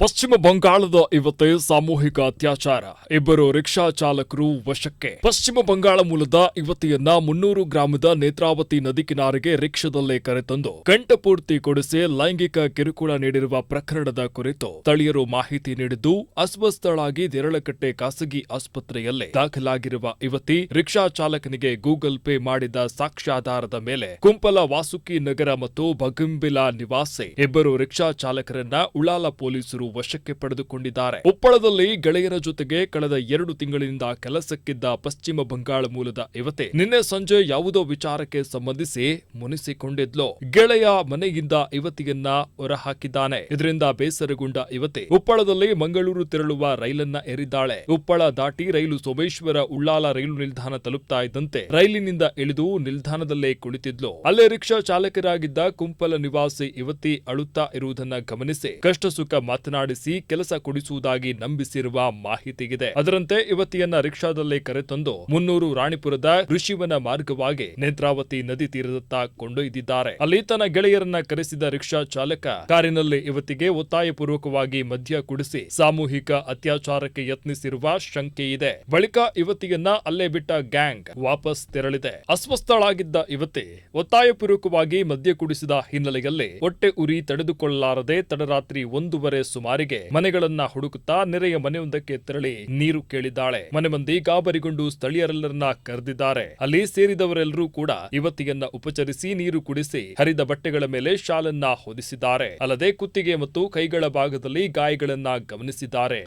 ಪಶ್ಚಿಮ ಬಂಗಾಳದ ಇವತ್ತೇ ಸಾಮೂಹಿಕ ಅತ್ಯಾಚಾರ. ಇಬ್ಬರು ರಿಕ್ಷಾ ಚಾಲಕರು ವಶಕ್ಕೆ. ಪಶ್ಚಿಮ ಬಂಗಾಳ ಮೂಲದ ಯುವತಿಯನ್ನ ಮುನ್ನೂರು ಗ್ರಾಮದ ನೇತ್ರಾವತಿ ನದಿ ಕಿನಾರಿಗೆ ರಿಕ್ಷಾದಲ್ಲೇ ಕರೆತಂದು ಕಂಠಪೂರ್ತಿ ಕೊಡಿಸಿ ಲೈಂಗಿಕ ಕಿರುಕುಳ ನೀಡಿರುವ ಪ್ರಕರಣದ ಕುರಿತು ಸ್ಥಳೀಯರು ಮಾಹಿತಿ ನೀಡಿದ್ದು, ಅಸ್ವಸ್ಥಳಾಗಿ ದೇರಳಕಟ್ಟೆ ಖಾಸಗಿ ಆಸ್ಪತ್ರೆಯಲ್ಲೇ ದಾಖಲಾಗಿರುವ ಯುವತಿ ರಿಕ್ಷಾ ಚಾಲಕನಿಗೆ ಗೂಗಲ್ ಪೇ ಮಾಡಿದ ಸಾಕ್ಷ್ಯಾಧಾರದ ಮೇಲೆ ಕುಂಪಲ ವಾಸುಕಿ ನಗರ ಮತ್ತು ಬಗಂಬಿಲಾ ನಿವಾಸಿ ಇಬ್ಬರು ರಿಕ್ಷಾ ಚಾಲಕರನ್ನ ಉಳಾಲ ಪೊಲೀಸರು ವಶಕ್ಕೆ ಪಡೆದುಕೊಂಡಿದ್ದಾರೆ. ಉಪ್ಪಳದಲ್ಲಿ ಗೆಳೆಯರ ಜೊತೆಗೆ ಕಳೆದ ಎರಡು ತಿಂಗಳಿನಿಂದ ಕೆಲಸಕ್ಕಿದ್ದ ಪಶ್ಚಿಮ ಬಂಗಾಳ ಮೂಲದ ಯುವತಿ ನಿನ್ನೆ ಸಂಜೆ ಯಾವುದೋ ವಿಚಾರಕ್ಕೆ ಸಂಬಂಧಿಸಿ ಮುನಿಸಿಕೊಂಡಿದ್ಲು. ಗೆಳೆಯ ಮನೆಯಿಂದ ಯುವತಿಯನ್ನ ಹೊರಹಾಕಿದ್ದಾನೆ. ಇದರಿಂದ ಬೇಸರಗೊಂಡ ಯುವತಿ ಉಪ್ಪಳದಲ್ಲಿ ಮಂಗಳೂರು ತೆರಳುವ ರೈಲನ್ನ ಏರಿದ್ದಾಳೆ. ಉಪ್ಪಳ ದಾಟಿ ರೈಲು ಸೋಮೇಶ್ವರ ಉಳ್ಳಾಲ ರೈಲು ನಿಲ್ದಾಣ ತಲುಪ್ತಾ ಇದ್ದಂತೆ ರೈಲಿನಿಂದ ಇಳಿದು ನಿಲ್ದಾಣದಲ್ಲೇ ಕುಳಿತಿದ್ಲು. ಅಲ್ಲೇ ರಿಕ್ಷಾ ಚಾಲಕರಾಗಿದ್ದ ಕುಂಪಲ ನಿವಾಸಿ ಯುವತಿ ಅಳುತ್ತಾ ಇರುವುದನ್ನ ಗಮನಿಸಿ ಕಷ್ಟ ಸುಖ ಮಾತನಾಡಿಸಿ ಕೆಲಸ ಕೊಡಿಸುವುದಾಗಿ ನಂಬಿಸಿರುವ ಮಾಹಿತಿಗಿದೆ. ಅದರಂತೆ ಯುವತಿಯನ್ನ ರಿಕ್ಷಾದಲ್ಲಿ ಕರೆತಂದು ಮುನ್ನೂರು ರಾಣಿಪುರದ ಋಷಿವನ ಮಾರ್ಗವಾಗಿ ನೇತ್ರಾವತಿ ನದಿ ತೀರದತ್ತ ಕೊಂಡೊಯ್ದಿದ್ದಾರೆ. ಅಲ್ಲಿ ತನ್ನ ಗೆಳೆಯರನ್ನ ಕರೆಸಿದ ರಿಕ್ಷಾ ಚಾಲಕ ಕಾರಿನಲ್ಲಿ ಯುವತಿಗೆ ಒತ್ತಾಯಪೂರ್ವಕವಾಗಿ ಮದ್ಯ ಕುಡಿಸಿ ಸಾಮೂಹಿಕ ಅತ್ಯಾಚಾರಕ್ಕೆ ಯತ್ನಿಸಿರುವ ಶಂಕೆ ಇದೆ ಬಳಿಕ ಯುವತಿಯನ್ನ ಅಲ್ಲೇ ಬಿಟ್ಟ ಗ್ಯಾಂಗ್ ವಾಪಸ್ ತೆರಳಿದೆ. ಅಸ್ವಸ್ಥಳಾಗಿದ್ದ ಯುವತಿ ಒತ್ತಾಯಪೂರ್ವಕವಾಗಿ ಮದ್ಯ ಕುಡಿಸಿದ ಹಿನ್ನೆಲೆಯಲ್ಲಿ ಹೊಟ್ಟೆ ಉರಿ ತಡೆದುಕೊಳ್ಳಲಾರದೆ ತಡರಾತ್ರಿ ಒಂದೂವರೆ ಸುಮಾರಿಗೆ ಮನೆಗಳನ್ನ ಹುಡುಕುತ್ತಾ ನೆರೆಯ ಮನೆಯೊಂದಕ್ಕೆ ತೆರಳಿ ನೀರು ಕೇಳಿದ್ದಾಳೆ. ಮನೆ ಮಂದಿ ಗಾಬರಿಗೊಂಡು ಸ್ಥಳೀಯರೆಲ್ಲರನ್ನ ಕರೆದಿದ್ದಾರೆ. ಅಲ್ಲಿ ಸೇರಿದವರೆಲ್ಲರೂ ಕೂಡ ಯುವತಿಯನ್ನ ಉಪಚರಿಸಿ ನೀರು ಕುಡಿಸಿ ಹರಿದ ಬಟ್ಟೆಗಳ ಮೇಲೆ ಶಾಲನ್ನ ಹೊದಿಸಿದ್ದಾರೆ. ಅಲ್ಲದೆ ಕುತ್ತಿಗೆ ಮತ್ತು ಕೈಗಳ ಭಾಗದಲ್ಲಿ ಗಾಯಗಳನ್ನ ಗಮನಿಸಿದ್ದಾರೆ.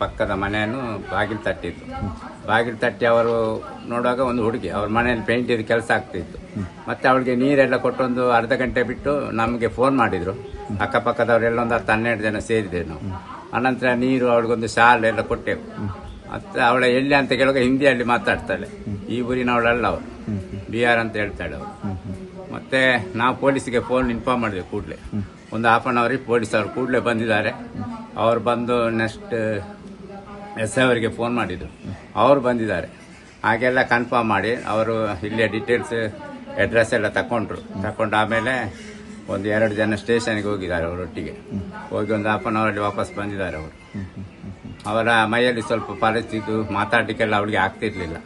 ಪಕ್ಕದ ಮನೆಯನ್ನು ಬಾಗಿಲು ತಟ್ಟಿತ್ತು ಬಾಗಿಲು ತಟ್ಟಿ ಅವರು ನೋಡುವಾಗ ಒಂದು ಹುಡುಗಿ, ಅವ್ರ ಮನೆಯಲ್ಲಿ ಪೇಂಟಿದ ಕೆಲಸ ಆಗ್ತಿತ್ತು. ಮತ್ತೆ ಅವಳಿಗೆ ನೀರೆಲ್ಲ ಕೊಟ್ಟೊಂದು ಅರ್ಧ ಗಂಟೆ ಬಿಟ್ಟು ನಮಗೆ ಫೋನ್ ಮಾಡಿದ್ರು. ಅಕ್ಕಪಕ್ಕದವರೆಲ್ಲ ಒಂದು ಹತ್ತು ಹನ್ನೆರಡು ಜನ ಸೇರಿದೆ ನಾವು. ಅನಂತರ ನೀರು ಅವಳಿಗೊಂದು ಶಾಲು ಎಲ್ಲ ಕೊಟ್ಟೆವು. ಮತ್ತೆ ಅವಳ ಎಲ್ಲಿ ಅಂತ ಕೇಳುವಾಗ ಹಿಂದಿಯಲ್ಲಿ ಮಾತಾಡ್ತಾಳೆ. ಈ ಊರಿನವಳಲ್ಲ ಅವಳು. ಬಿಹಾರ್ ಅಂತ ಹೇಳ್ತಾಳೆ ಅವಳು. ಮತ್ತೆ ನಾವು ಪೊಲೀಸಿಗೆ ಫೋನ್ ಇನ್ಫಾರ್ಮ್ ಮಾಡಿದೆ ಕೂಡಲೇ. ಒಂದು ಹಾಫ್ ಅನ್ ಅವರಿಗೆ ಪೊಲೀಸ್ ಅವರು ಕೂಡಲೇ ಬಂದಿದ್ದಾರೆ. ಅವ್ರು ಬಂದು ನೆಕ್ಸ್ಟ್ ಎಸ್ ಅವರಿಗೆ ಫೋನ್ ಮಾಡಿದರು. ಅವರು ಬಂದಿದ್ದಾರೆ. ಹಾಗೆಲ್ಲ ಕನ್ಫರ್ಮ್ ಮಾಡಿ ಅವರು ಇಲ್ಲೇ ಡೀಟೇಲ್ಸ್ ಅಡ್ರೆಸ್ ಎಲ್ಲ ತಕೊಂಡ್ರು. ತಗೊಂಡು ಆಮೇಲೆ ಒಂದು ಎರಡು ಜನ ಸ್ಟೇಷನ್ಗೆ ಹೋಗಿದ್ದಾರೆ ಅವರೊಟ್ಟಿಗೆ ಹೋಗಿ ಒಂದು ಹಾಫ್ ಅನ್ ಅವರಲ್ಲಿ ವಾಪಸ್ ಬಂದಿದ್ದಾರೆ ಅವರು. ಅವರ ಮೈಯಲ್ಲಿ ಸ್ವಲ್ಪ ಪರಿಸ್ಥಿತಿ ಮಾತಾಡಲಿಕ್ಕೆಲ್ಲ ಅವಳಿಗೆ ಆಗ್ತಿರ್ಲಿಲ್ಲ.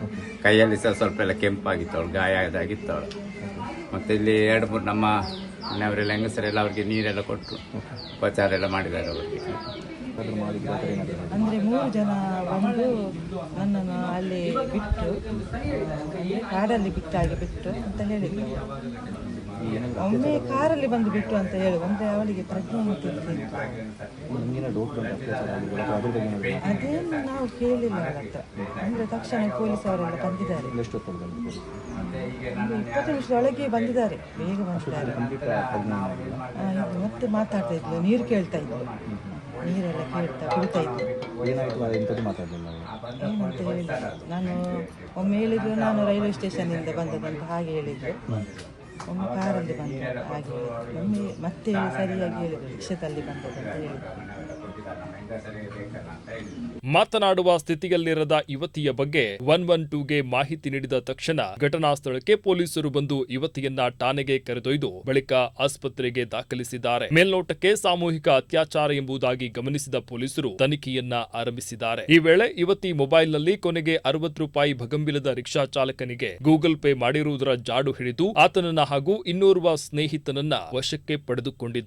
ಕೈಯಲ್ಲಿ ಸಹ ಸ್ವಲ್ಪ ಎಲ್ಲ ಕೆಂಪಾಗಿತ್ತು ಅವಳು, ಗಾಯ ಆಗಿತ್ತು ಅವಳು. ಮತ್ತೆ ಇಲ್ಲಿ ಎರಡು ಮೂರು ನಮ್ಮ ಮನೆಯವರೆಲ್ಲ ಹೆಂಗಸರೆಲ್ಲ ಅವರಿಗೆ ನೀರೆಲ್ಲ ಕೊಟ್ಟರು ಉಪಚಾರ ಎಲ್ಲ ಮಾಡಿದ್ದಾರೆ ಅವರಿಗೆ ಅಂದರೆ ಮೂರು ಜನ ಬಂದು ನನ್ನನ್ನು ಅಲ್ಲಿ ಬಿಟ್ಟು ಕಾಡಲ್ಲಿ ಬಿಟ್ಟಾಗಿ ಬಿಟ್ಟು ಅಂತ ಹೇಳಿದ್ರು. ಒಮ್ಮೆ ಕಾರಲ್ಲಿ ಬಂದು ಬಿಟ್ಟು ಅಂತ ಹೇಳು ಅಂದ್ರೆ ಅವಳಿಗೆ ಪ್ರಜ್ಞೆ ಅದೇನು ನಾವು ಕೇಳಿಲ್ಲ ಅವಳ ಅಂದ್ರೆ ತಕ್ಷಣ ಪೊಲೀಸ್ ಅವರೆಲ್ಲ ಬಂದಿದ್ದಾರೆ. ಇಪ್ಪತ್ತು ನಿಮಿಷದ ಒಳಗೆ ಬಂದಿದ್ದಾರೆ. ಬೇಗ ಬಂದಿದ್ದಾರೆ. ಇದು ಮತ್ತೆ ಮಾತಾಡ್ತಾ ಇದ್ಲು. ನೀರು ಕೇಳ್ತಾ ಇದ್ಲು. ನೀರೆಲ್ಲ ಕೇಳ್ತಾ ಕುಡಿತಾ ಇದ್ಲು. ಏನಂತ ಹೇಳಿಲ್ಲ. ನಾನು ಒಮ್ಮೆ ಹೇಳಿದ್ರು ನಾನು ರೈಲ್ವೆ ಸ್ಟೇಷನ್ನಿಂದ ಬಂದದಂತ ಹಾಗೆ ಹೇಳಿದ್ರು. ಒಮ್ಮೆ ಕಾರಲ್ಲಿ ಬಂದದ್ದು ಹಾಗೆ ಒಮ್ಮೆ ಮತ್ತೆ ಸರಿಯಾಗಿ ಹೇಳಿದ್ರು ರಿಕ್ಷಾದಲ್ಲಿ ಅಂತ ಹೇಳಿದ್ರು ಮಾತನಾಡುವ ಸ್ಥಿತಿಯಲ್ಲಿರದ ಯುವತಿಯ ಬಗ್ಗೆ ಒನ್ ಒನ್ ಟೂಗೆ ಮಾಹಿತಿ ನೀಡಿದ ತಕ್ಷಣ ಘಟನಾ ಸ್ಥಳಕ್ಕೆ ಪೊಲೀಸರು ಬಂದು ಯುವತಿಯನ್ನ ಠಾಣೆಗೆ ಕರೆದೊಯ್ದು ಬಳಿಕ ಆಸ್ಪತ್ರೆಗೆ ದಾಖಲಿಸಿದ್ದಾರೆ. ಮೇಲ್ನೋಟಕ್ಕೆ ಸಾಮೂಹಿಕ ಅತ್ಯಾಚಾರ ಎಂಬುದಾಗಿ ಗಮನಿಸಿದ ಪೊಲೀಸರು ತನಿಖೆಯನ್ನ ಆರಂಭಿಸಿದ್ದಾರೆ. ಈ ವೇಳೆ ಯುವತಿ ಮೊಬೈಲ್ನಲ್ಲಿ ಕೊನೆಗೆ ಅರವತ್ತು ರೂಪಾಯಿ ಭಗಂಬಿಲದ ರಿಕ್ಷಾ ಚಾಲಕನಿಗೆ ಗೂಗಲ್ ಪೇ ಮಾಡಿರುವುದರ ಜಾಡು ಹಿಡಿದು ಆತನನ್ನ ಹಾಗೂ ಇನ್ನೋರ್ವ ಸ್ನೇಹಿತನನ್ನ ವಶಕ್ಕೆ ಪಡೆದುಕೊಂಡಿದ್ದಾರೆ.